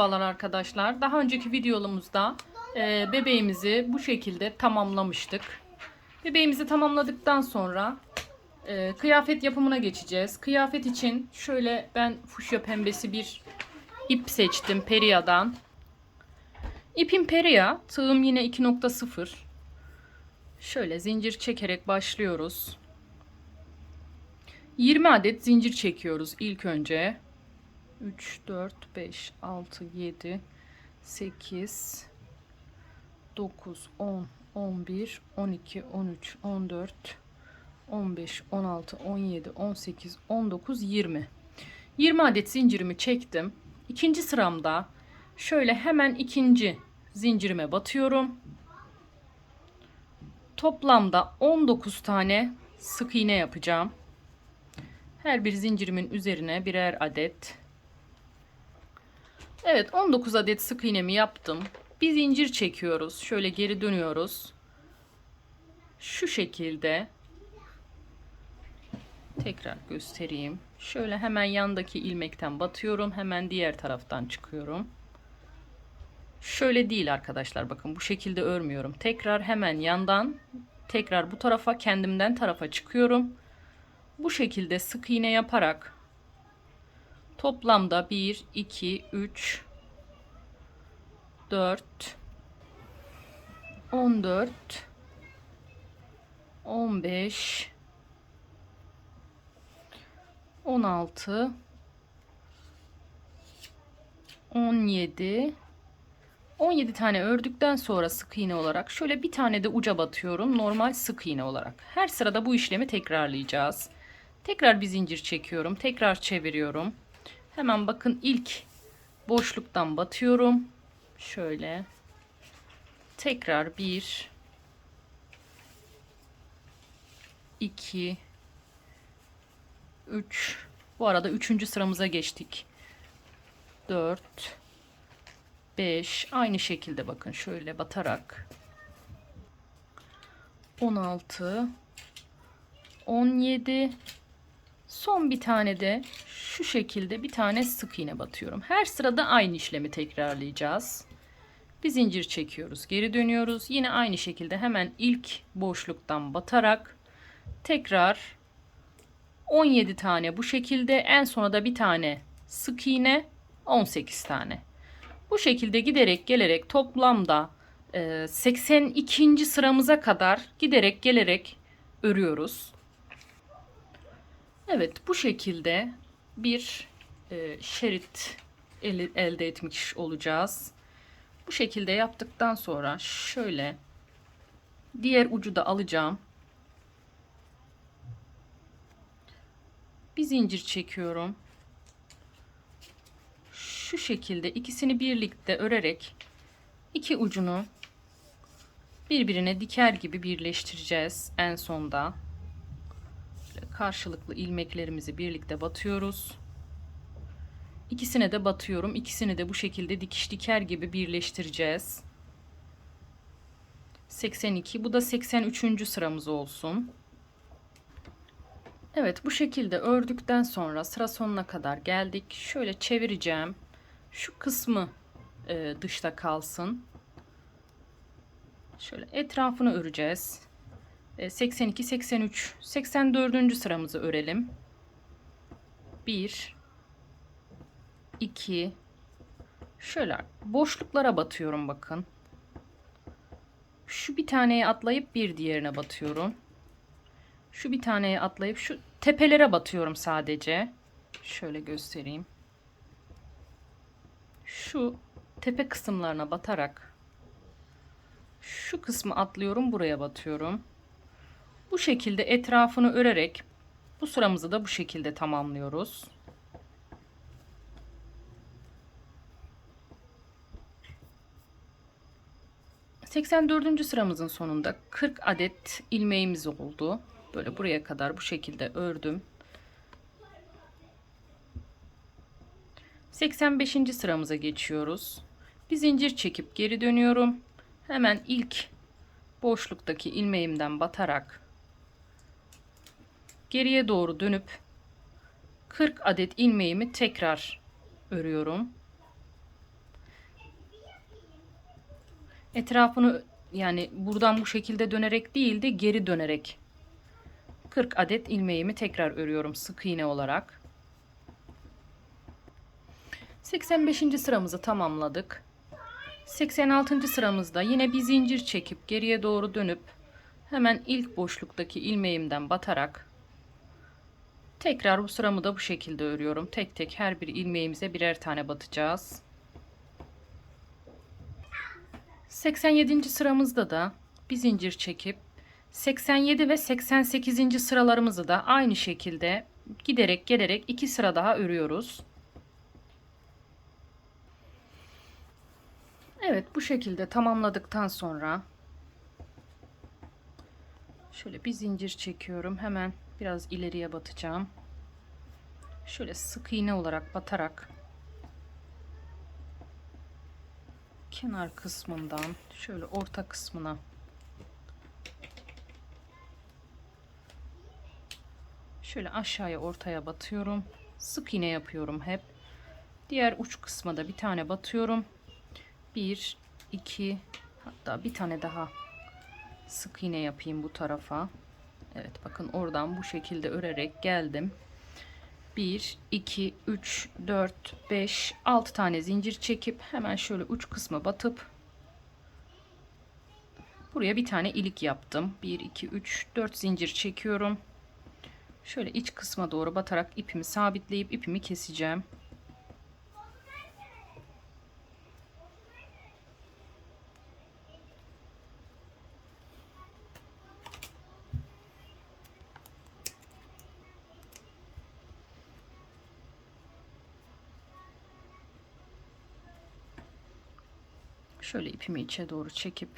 Merhabalar arkadaşlar. Daha önceki videomuzda e, bebeğimizi bu şekilde tamamlamıştık. Bebeğimizi tamamladıktan sonra e, kıyafet yapımına geçeceğiz. Kıyafet için şöyle ben fuşya pembesi bir ip seçtim Peria'dan. İpim Peria, tığım yine 2.0. Şöyle zincir çekerek başlıyoruz. 20 adet zincir çekiyoruz ilk önce. 3, 4, 5, 6, 7, 8, 9, 10, 11, 12, 13, 14, 15, 16, 17, 18, 19, 20. 20 adet zincirimi çektim. İkinci sıramda şöyle hemen ikinci zincirime batıyorum. Toplamda 19 tane sık iğne yapacağım. Her bir zincirimin üzerine birer adet Evet 19 adet sık iğnemi yaptım. Bir zincir çekiyoruz. Şöyle geri dönüyoruz. Şu şekilde. Tekrar göstereyim. Şöyle hemen yandaki ilmekten batıyorum. Hemen diğer taraftan çıkıyorum. Şöyle değil arkadaşlar bakın bu şekilde örmüyorum. Tekrar hemen yandan tekrar bu tarafa kendimden tarafa çıkıyorum. Bu şekilde sık iğne yaparak Toplamda 1, 2, 3, 4, 14, 15, 16, 17, 17 tane ördükten sonra sık iğne olarak şöyle bir tane de uca batıyorum. Normal sık iğne olarak. Her sırada bu işlemi tekrarlayacağız. Tekrar bir zincir çekiyorum. Tekrar çeviriyorum. Hemen bakın ilk boşluktan batıyorum. Şöyle. Tekrar bir, iki, üç. Bu arada üçüncü sıramıza geçtik. Dört, beş. Aynı şekilde bakın şöyle batarak. On altı, on yedi. Son bir tane de şu şekilde bir tane sık iğne batıyorum. Her sırada aynı işlemi tekrarlayacağız. Bir zincir çekiyoruz. Geri dönüyoruz. Yine aynı şekilde hemen ilk boşluktan batarak tekrar 17 tane bu şekilde en sona da bir tane sık iğne 18 tane. Bu şekilde giderek gelerek toplamda 82. sıramıza kadar giderek gelerek örüyoruz. Evet bu şekilde bir e, şerit el, elde etmiş olacağız. Bu şekilde yaptıktan sonra şöyle diğer ucu da alacağım. Bir zincir çekiyorum. Şu şekilde ikisini birlikte örerek iki ucunu birbirine diker gibi birleştireceğiz en sonda karşılıklı ilmeklerimizi birlikte batıyoruz. İkisine de batıyorum. İkisini de bu şekilde dikiş diker gibi birleştireceğiz. 82. Bu da 83. sıramız olsun. Evet bu şekilde ördükten sonra sıra sonuna kadar geldik. Şöyle çevireceğim. Şu kısmı e, dışta kalsın. Şöyle etrafını öreceğiz. 82, 83, 84. sıramızı örelim. 1 2 Şöyle boşluklara batıyorum bakın. Şu bir taneye atlayıp bir diğerine batıyorum. Şu bir taneye atlayıp şu tepelere batıyorum sadece. Şöyle göstereyim. Şu tepe kısımlarına batarak şu kısmı atlıyorum buraya batıyorum. Bu şekilde etrafını örerek bu sıramızı da bu şekilde tamamlıyoruz. ...84. sıramızın sonunda 40 adet ilmeğimiz oldu. Böyle buraya kadar bu şekilde ördüm. 85. sıramıza geçiyoruz. Bir zincir çekip geri dönüyorum. Hemen ilk boşluktaki ilmeğimden batarak geriye doğru dönüp 40 adet ilmeğimi tekrar örüyorum. Etrafını yani buradan bu şekilde dönerek değil de geri dönerek 40 adet ilmeğimi tekrar örüyorum sık iğne olarak. 85. sıramızı tamamladık. 86. sıramızda yine bir zincir çekip geriye doğru dönüp hemen ilk boşluktaki ilmeğimden batarak tekrar bu sıramı da bu şekilde örüyorum. Tek tek her bir ilmeğimize birer tane batacağız. 87. sıramızda da bir zincir çekip 87 ve 88. sıralarımızı da aynı şekilde giderek gelerek iki sıra daha örüyoruz. Evet bu şekilde tamamladıktan sonra şöyle bir zincir çekiyorum. Hemen biraz ileriye batacağım. Şöyle sık iğne olarak batarak kenar kısmından şöyle orta kısmına şöyle aşağıya ortaya batıyorum. Sık iğne yapıyorum hep. Diğer uç kısma da bir tane batıyorum. 1 2 hatta bir tane daha sık iğne yapayım bu tarafa. Evet bakın oradan bu şekilde örerek geldim. 1 2 3 4 5 6 tane zincir çekip hemen şöyle uç kısma batıp buraya bir tane ilik yaptım. 1 2 3 4 zincir çekiyorum. Şöyle iç kısma doğru batarak ipimi sabitleyip ipimi keseceğim. Şöyle ipimi içe doğru çekip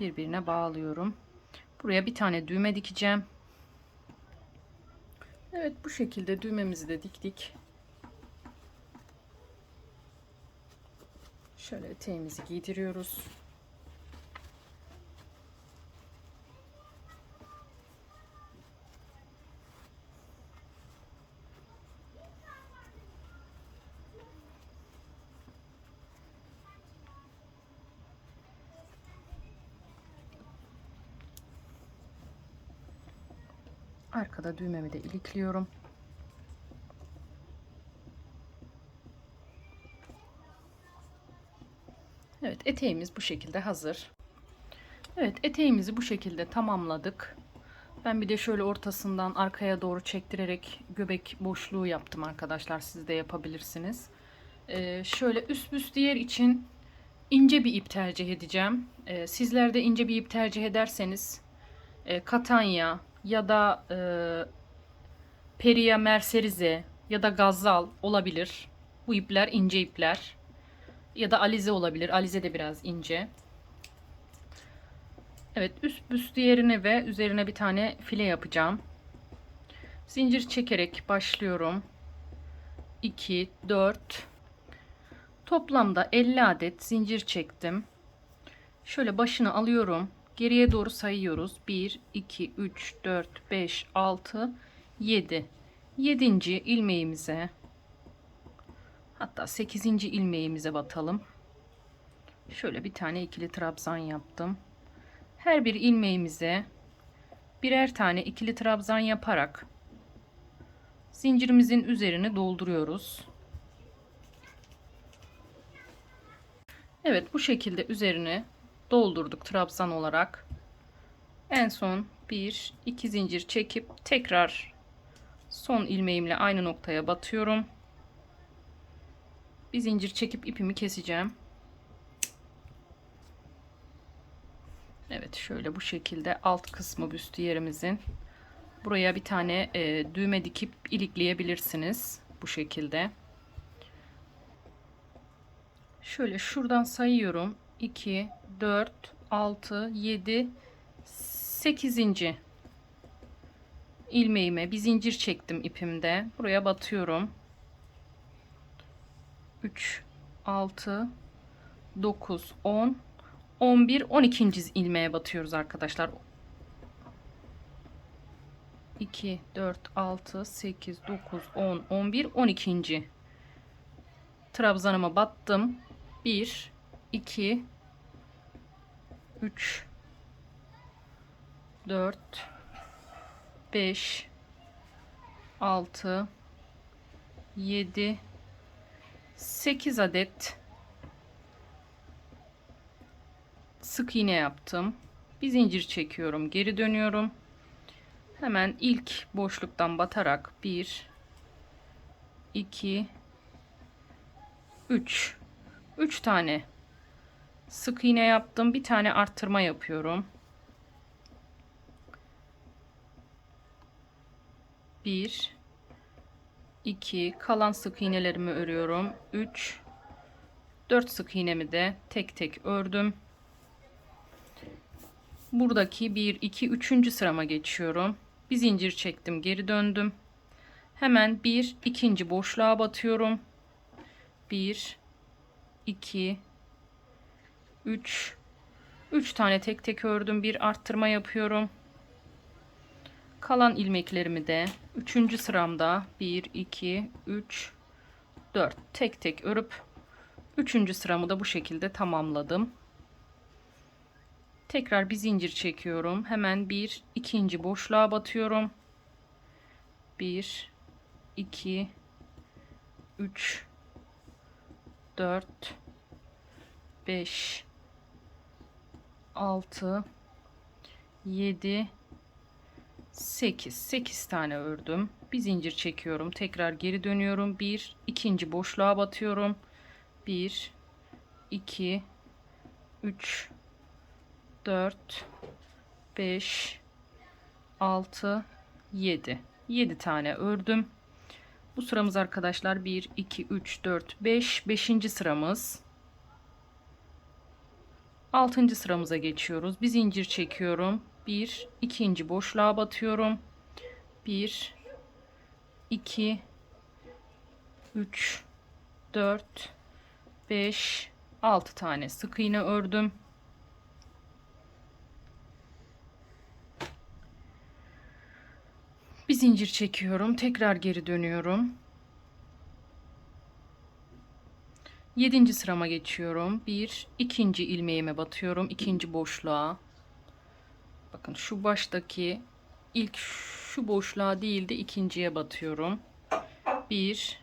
birbirine bağlıyorum. Buraya bir tane düğme dikeceğim. Evet bu şekilde düğmemizi de diktik. Şöyle eteğimizi giydiriyoruz. Arkada düğmemi de ilikliyorum. Evet eteğimiz bu şekilde hazır. Evet eteğimizi bu şekilde tamamladık. Ben bir de şöyle ortasından arkaya doğru çektirerek göbek boşluğu yaptım arkadaşlar. Siz de yapabilirsiniz. Ee, şöyle üst üst diğer için ince bir ip tercih edeceğim. Ee, sizler de ince bir ip tercih ederseniz e, katanya ya da e, Peria Mercerize ya da Gazal olabilir. Bu ipler ince ipler. Ya da Alize olabilir. Alize de biraz ince. Evet üst büst diğerini ve üzerine bir tane file yapacağım. Zincir çekerek başlıyorum. 2, 4. Toplamda 50 adet zincir çektim. Şöyle başını alıyorum. Geriye doğru sayıyoruz. 1, 2, 3, 4, 5, 6, 7. 7. ilmeğimize hatta 8. ilmeğimize batalım. Şöyle bir tane ikili trabzan yaptım. Her bir ilmeğimize birer tane ikili trabzan yaparak zincirimizin üzerini dolduruyoruz. Evet bu şekilde üzerine doldurduk trabzan olarak. En son bir iki zincir çekip tekrar son ilmeğimle aynı noktaya batıyorum. Bir zincir çekip ipimi keseceğim. Evet şöyle bu şekilde alt kısmı büstü yerimizin. Buraya bir tane e, düğme dikip ilikleyebilirsiniz. Bu şekilde. Şöyle şuradan sayıyorum. 2, 4, 6, 7, 8. ilmeğime bir zincir çektim ipimde. Buraya batıyorum. 3, 6, 9, 10, 11, 12. ilmeğe batıyoruz arkadaşlar. 2, 4, 6, 8, 9, 10, 11, 12. Trabzanıma battım. 1, 2, 3, 4, 5, 6, 7, 8 adet. Sık iğne yaptım. Bir zincir çekiyorum. Geri dönüyorum. Hemen ilk boşluktan batarak 1 2 3 3 tane sık iğne yaptım. Bir tane arttırma yapıyorum. 1 2 kalan sık iğnelerimi örüyorum. 3 4 sık iğnemi de tek tek ördüm. Buradaki 1 2 3. sırama geçiyorum. Bir zincir çektim, geri döndüm. Hemen bir ikinci boşluğa batıyorum. 1 2 3 3 tane tek tek ördüm. Bir arttırma yapıyorum. Kalan ilmeklerimi de 3. sıramda 1 2 3 4 tek tek örüp 3. sıramı da bu şekilde tamamladım. Tekrar bir zincir çekiyorum. Hemen bir ikinci boşluğa batıyorum. 1 2 3 4 5 6 7 8 8 tane ördüm. Bir zincir çekiyorum. Tekrar geri dönüyorum. Bir ikinci boşluğa batıyorum. 1 2 3 4 5 6 7 7 tane ördüm. Bu sıramız arkadaşlar 1 2 3 4 5 5. sıramız. 6. sıramıza geçiyoruz. Bir zincir çekiyorum. 1 ikinci boşluğa batıyorum. 1 2 3 4 5 6 tane sık iğne ördüm. Bir zincir çekiyorum. Tekrar geri dönüyorum. 7. sırama geçiyorum. Bir ikinci ilmeğime batıyorum. ikinci boşluğa. Bakın şu baştaki ilk şu boşluğa değil de ikinciye batıyorum. 1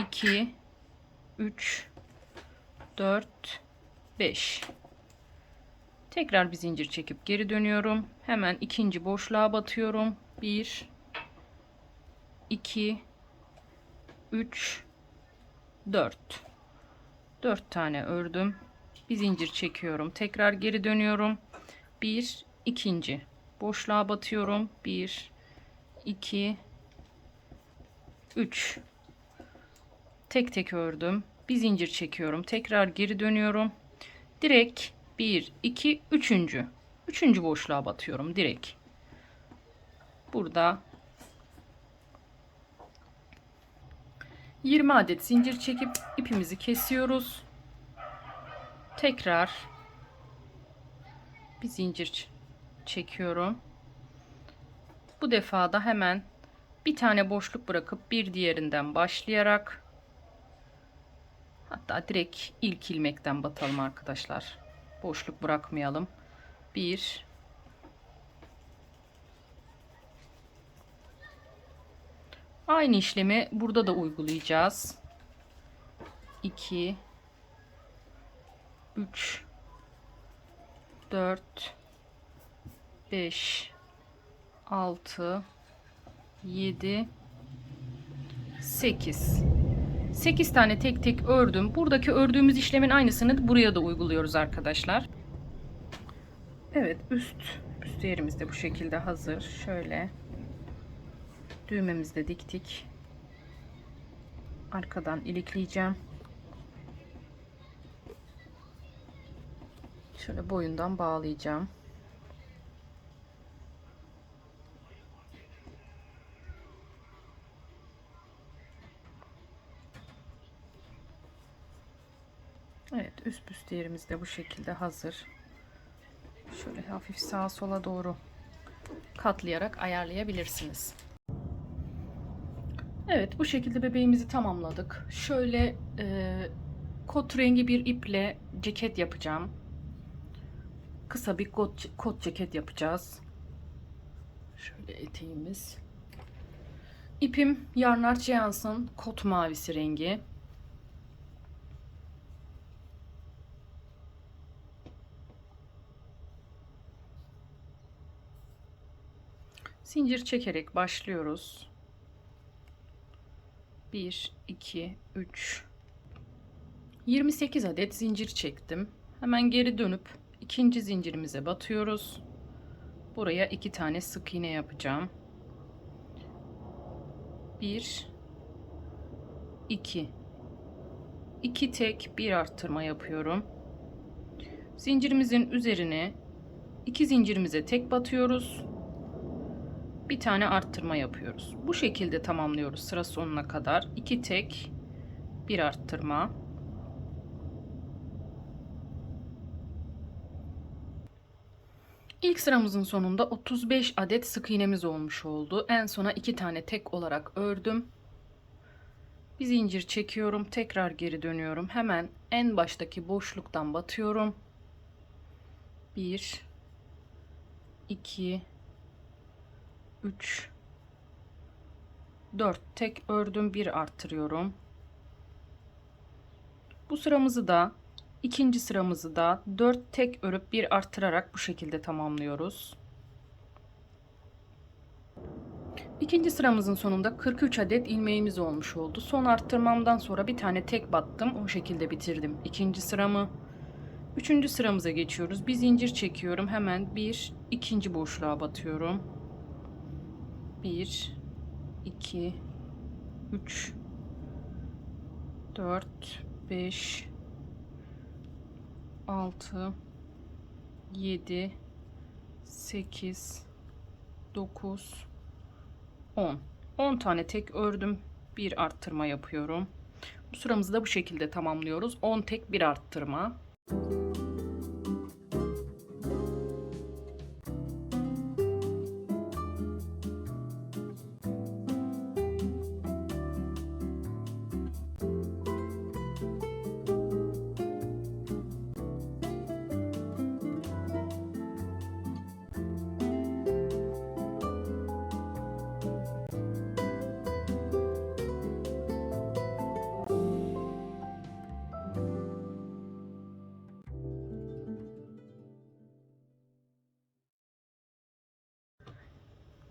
2 3 4 5 Tekrar bir zincir çekip geri dönüyorum. Hemen ikinci boşluğa batıyorum. 1 2 3 4 4 tane ördüm. Bir zincir çekiyorum. Tekrar geri dönüyorum. 1 ikinci boşluğa batıyorum. 1 2 3 tek tek ördüm. Bir zincir çekiyorum. Tekrar geri dönüyorum. Direkt 1 2 3. 3. boşluğa batıyorum direkt. Burada 20 adet zincir çekip ipimizi kesiyoruz. Tekrar bir zincir çekiyorum. Bu defa da hemen bir tane boşluk bırakıp bir diğerinden başlayarak hatta direkt ilk ilmekten batalım arkadaşlar. Boşluk bırakmayalım. 1 Aynı işlemi burada da uygulayacağız. 2 3 4 5 6 7 8 8 tane tek tek ördüm. Buradaki ördüğümüz işlemin aynısını buraya da uyguluyoruz arkadaşlar. Evet üst üst yerimiz de bu şekilde hazır. Şöyle düğmemizi de diktik. Arkadan ilikleyeceğim. Şöyle boyundan bağlayacağım. Evet üst üst yerimiz de bu şekilde hazır. Şöyle hafif sağa sola doğru katlayarak ayarlayabilirsiniz. Evet bu şekilde bebeğimizi tamamladık. Şöyle e, kot rengi bir iple ceket yapacağım. Kısa bir kot, kot ceket yapacağız. Şöyle eteğimiz. İpim Yarnar Jansen kot mavisi rengi. Zincir çekerek başlıyoruz. 1 2 3 28 adet zincir çektim. Hemen geri dönüp ikinci zincirimize batıyoruz. Buraya iki tane sık iğne yapacağım. 1 2 2 tek bir arttırma yapıyorum. Zincirimizin üzerine iki zincirimize tek batıyoruz. Bir tane arttırma yapıyoruz. Bu şekilde tamamlıyoruz sıra sonuna kadar. 2 tek bir arttırma. İlk sıramızın sonunda 35 adet sık iğnemiz olmuş oldu. En sona iki tane tek olarak ördüm. Bir zincir çekiyorum. Tekrar geri dönüyorum. Hemen en baştaki boşluktan batıyorum. 1 2 3 4 tek ördüm. Bir arttırıyorum. Bu sıramızı da İkinci sıramızı da 4 tek örüp bir arttırarak bu şekilde tamamlıyoruz. İkinci sıramızın sonunda 43 adet ilmeğimiz olmuş oldu. Son arttırmamdan sonra bir tane tek battım. O şekilde bitirdim ikinci sıramı. Üçüncü sıramıza geçiyoruz. Bir zincir çekiyorum. Hemen bir ikinci boşluğa batıyorum. 1 2 3 4 5 6 7 8 9 10 10 tane tek ördüm. Bir arttırma yapıyorum. Bu sıramızı da bu şekilde tamamlıyoruz. 10 tek bir arttırma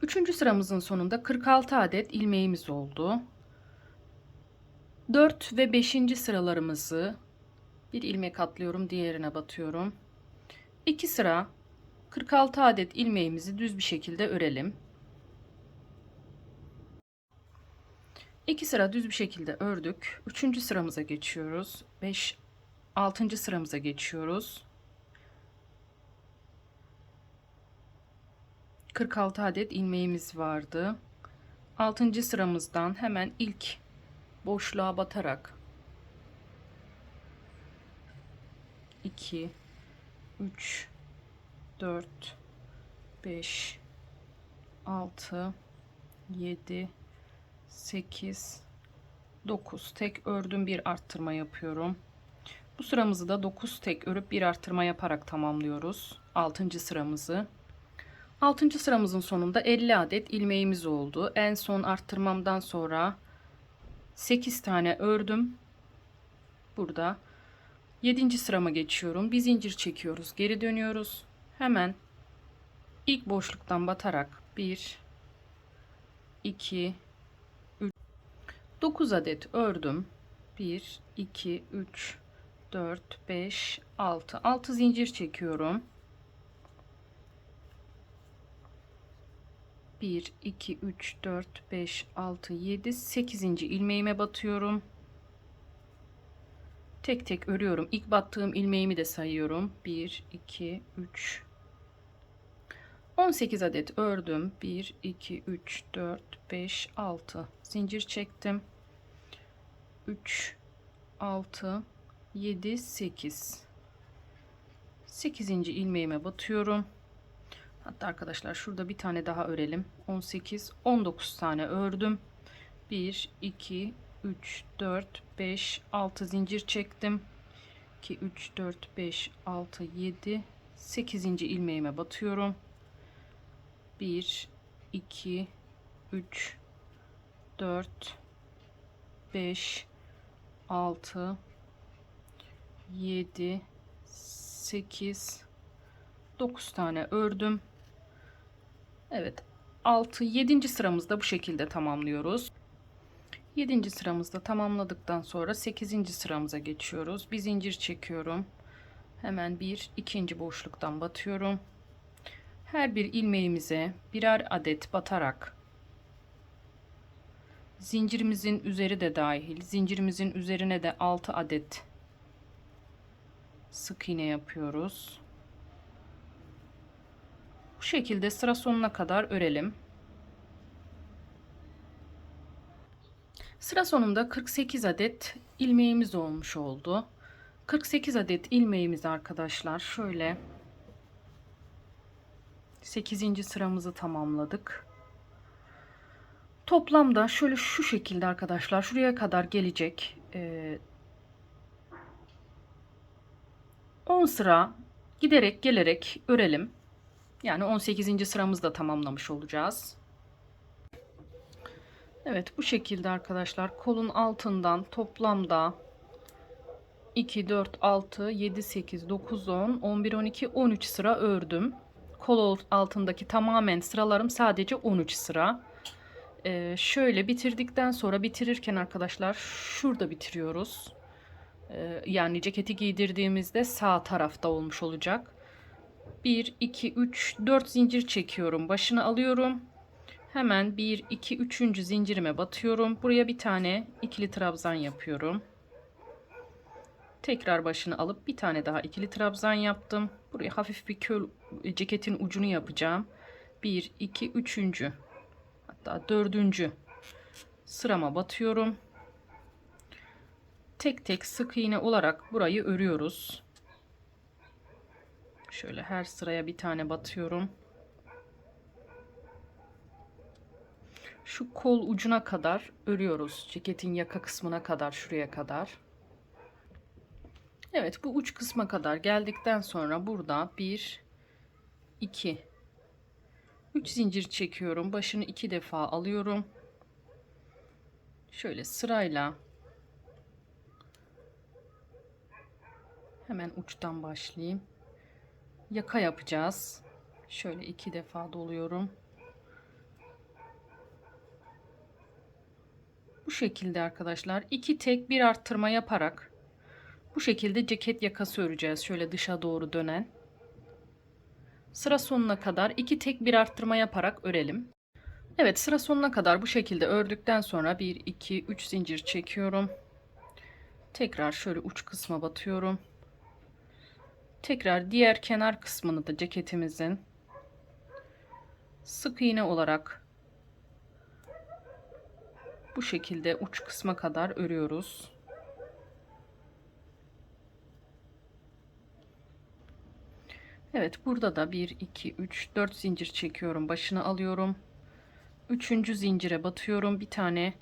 Üçüncü sıramızın sonunda 46 adet ilmeğimiz oldu. 4 ve 5. sıralarımızı bir ilmek atlıyorum, diğerine batıyorum. 2 sıra 46 adet ilmeğimizi düz bir şekilde örelim. 2 sıra düz bir şekilde ördük. 3. sıramıza geçiyoruz. 5 6. sıramıza geçiyoruz. 46 adet ilmeğimiz vardı. 6. sıramızdan hemen ilk boşluğa batarak 2 3 4 5 6 7 8 9 tek ördüm bir arttırma yapıyorum. Bu sıramızı da 9 tek örüp bir arttırma yaparak tamamlıyoruz. 6. sıramızı. 6. sıramızın sonunda 50 adet ilmeğimiz oldu. En son arttırmamdan sonra 8 tane ördüm. Burada 7. sırama geçiyorum. Bir zincir çekiyoruz. Geri dönüyoruz. Hemen ilk boşluktan batarak 1 2 3 9 adet ördüm. 1 2 3 4 5 6 6 zincir çekiyorum. 1 2 3 4 5 6 7 8. ilmeğime batıyorum. Tek tek örüyorum. İlk battığım ilmeğimi de sayıyorum. 1 2 3 18 adet ördüm. 1 2 3 4 5 6 zincir çektim. 3 6 7 8 8. ilmeğime batıyorum. Hatta arkadaşlar şurada bir tane daha örelim. 18, 19 tane ördüm. 1, 2, 3, 4, 5, 6 zincir çektim. 2, 3, 4, 5, 6, 7, 8. ilmeğime batıyorum. 1, 2, 3, 4, 5, 6, 7, 8, 9 tane ördüm. Evet 6 7. sıramızda bu şekilde tamamlıyoruz. 7. sıramızda tamamladıktan sonra 8. sıramıza geçiyoruz. Bir zincir çekiyorum. Hemen bir ikinci boşluktan batıyorum. Her bir ilmeğimize birer adet batarak zincirimizin üzeri de dahil zincirimizin üzerine de 6 adet sık iğne yapıyoruz. Bu şekilde sıra sonuna kadar örelim. Sıra sonunda 48 adet ilmeğimiz olmuş oldu. 48 adet ilmeğimiz arkadaşlar şöyle 8. sıramızı tamamladık. Toplamda şöyle şu şekilde arkadaşlar şuraya kadar gelecek. Ee, 10 sıra giderek gelerek örelim. Yani 18. sıramızda tamamlamış olacağız. Evet bu şekilde arkadaşlar kolun altından toplamda 2, 4, 6, 7, 8, 9, 10, 11, 12, 13 sıra ördüm. Kol altındaki tamamen sıralarım sadece 13 sıra. Ee, şöyle bitirdikten sonra bitirirken arkadaşlar şurada bitiriyoruz. Ee, yani ceketi giydirdiğimizde sağ tarafta olmuş olacak. 1, 2, 3, 4 zincir çekiyorum. Başını alıyorum. Hemen 1, 2, 3. zincirime batıyorum. Buraya bir tane ikili trabzan yapıyorum. Tekrar başını alıp bir tane daha ikili trabzan yaptım. Buraya hafif bir köl ceketin ucunu yapacağım. 1, 2, 3. Hatta 4. sırama batıyorum. Tek tek sık iğne olarak burayı örüyoruz. Şöyle her sıraya bir tane batıyorum. Şu kol ucuna kadar örüyoruz. Ceketin yaka kısmına kadar şuraya kadar. Evet bu uç kısma kadar geldikten sonra burada 1 2 3 zincir çekiyorum. Başını iki defa alıyorum. Şöyle sırayla hemen uçtan başlayayım yaka yapacağız. Şöyle iki defa doluyorum. Bu şekilde arkadaşlar iki tek bir arttırma yaparak bu şekilde ceket yakası öreceğiz. Şöyle dışa doğru dönen. Sıra sonuna kadar iki tek bir arttırma yaparak örelim. Evet sıra sonuna kadar bu şekilde ördükten sonra 1 2 3 zincir çekiyorum. Tekrar şöyle uç kısma batıyorum. Tekrar diğer kenar kısmını da ceketimizin sık iğne olarak bu şekilde uç kısma kadar örüyoruz. Evet burada da 1 2 3 4 zincir çekiyorum. Başını alıyorum. Üçüncü zincire batıyorum. Bir tane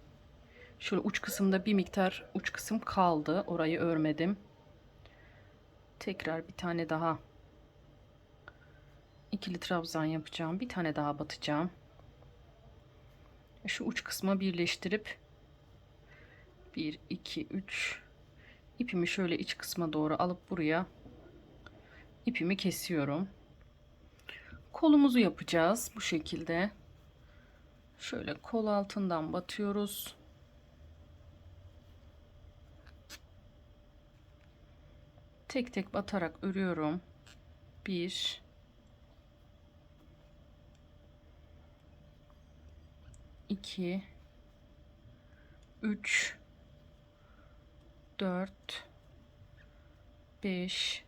şöyle uç kısımda bir miktar uç kısım kaldı. Orayı örmedim tekrar bir tane daha ikili trabzan yapacağım. Bir tane daha batacağım. Şu uç kısma birleştirip 1 2 3 ipimi şöyle iç kısma doğru alıp buraya ipimi kesiyorum. Kolumuzu yapacağız bu şekilde. Şöyle kol altından batıyoruz. Tek tek batarak örüyorum. 1 2 3 4 5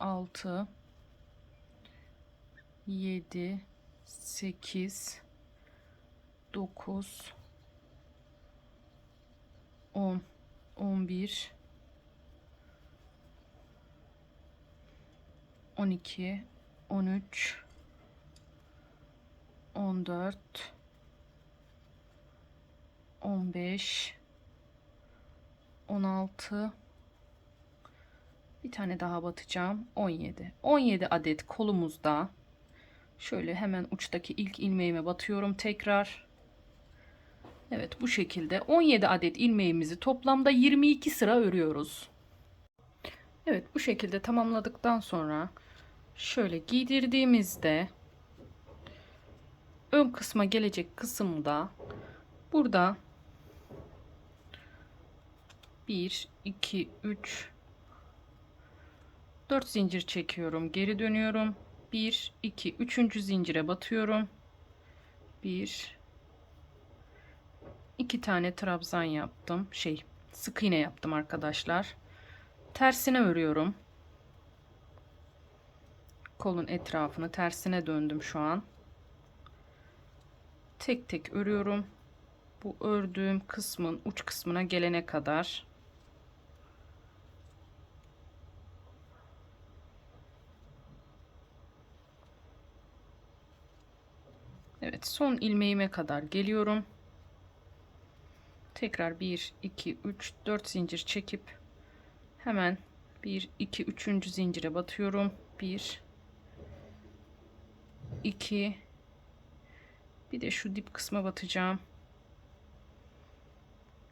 6 7 8 9 10 11 12 13 14 15 16 bir tane daha batacağım. 17 17 adet kolumuzda şöyle hemen uçtaki ilk ilmeğime batıyorum tekrar. Evet bu şekilde 17 adet ilmeğimizi toplamda 22 sıra örüyoruz. Evet bu şekilde tamamladıktan sonra şöyle giydirdiğimizde ön kısma gelecek kısımda burada 1 2 3 4 zincir çekiyorum geri dönüyorum. 1 2 3. zincire batıyorum. 1 2 tane trabzan yaptım. Şey sık iğne yaptım arkadaşlar. Tersine örüyorum kolun etrafını tersine döndüm şu an. Tek tek örüyorum. Bu ördüğüm kısmın uç kısmına gelene kadar. Evet son ilmeğime kadar geliyorum. Tekrar 1 2 3 4 zincir çekip hemen 1 2 3. zincire batıyorum. 1 2 bir de şu dip kısma batacağım.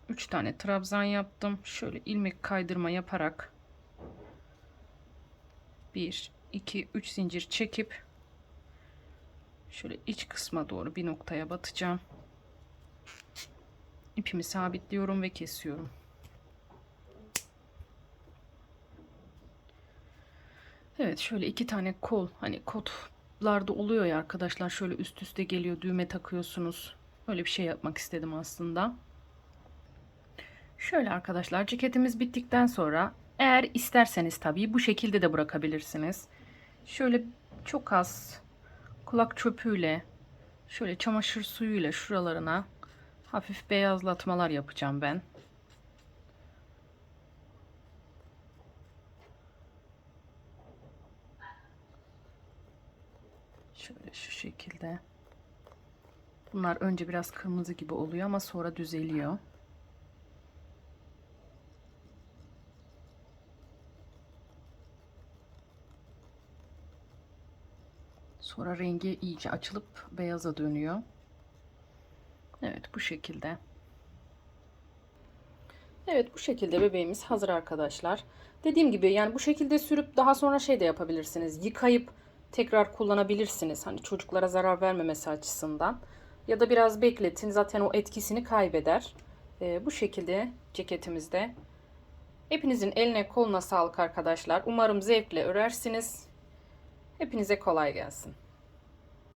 3 tane trabzan yaptım. Şöyle ilmek kaydırma yaparak 1 2 3 zincir çekip şöyle iç kısma doğru bir noktaya batacağım. İpimi sabitliyorum ve kesiyorum. Evet şöyle iki tane kol hani kotlarda oluyor ya arkadaşlar. Şöyle üst üste geliyor düğme takıyorsunuz. Öyle bir şey yapmak istedim aslında. Şöyle arkadaşlar ceketimiz bittikten sonra eğer isterseniz tabii bu şekilde de bırakabilirsiniz. Şöyle çok az kulak çöpüyle şöyle çamaşır suyuyla şuralarına hafif beyazlatmalar yapacağım ben Şöyle şu şekilde. Bunlar önce biraz kırmızı gibi oluyor ama sonra düzeliyor. Sonra rengi iyice açılıp beyaza dönüyor. Evet bu şekilde. Evet bu şekilde bebeğimiz hazır arkadaşlar. Dediğim gibi yani bu şekilde sürüp daha sonra şey de yapabilirsiniz. Yıkayıp tekrar kullanabilirsiniz. Hani çocuklara zarar vermemesi açısından. Ya da biraz bekletin zaten o etkisini kaybeder. Ee, bu şekilde ceketimizde. Hepinizin eline koluna sağlık arkadaşlar. Umarım zevkle örersiniz. Hepinize kolay gelsin.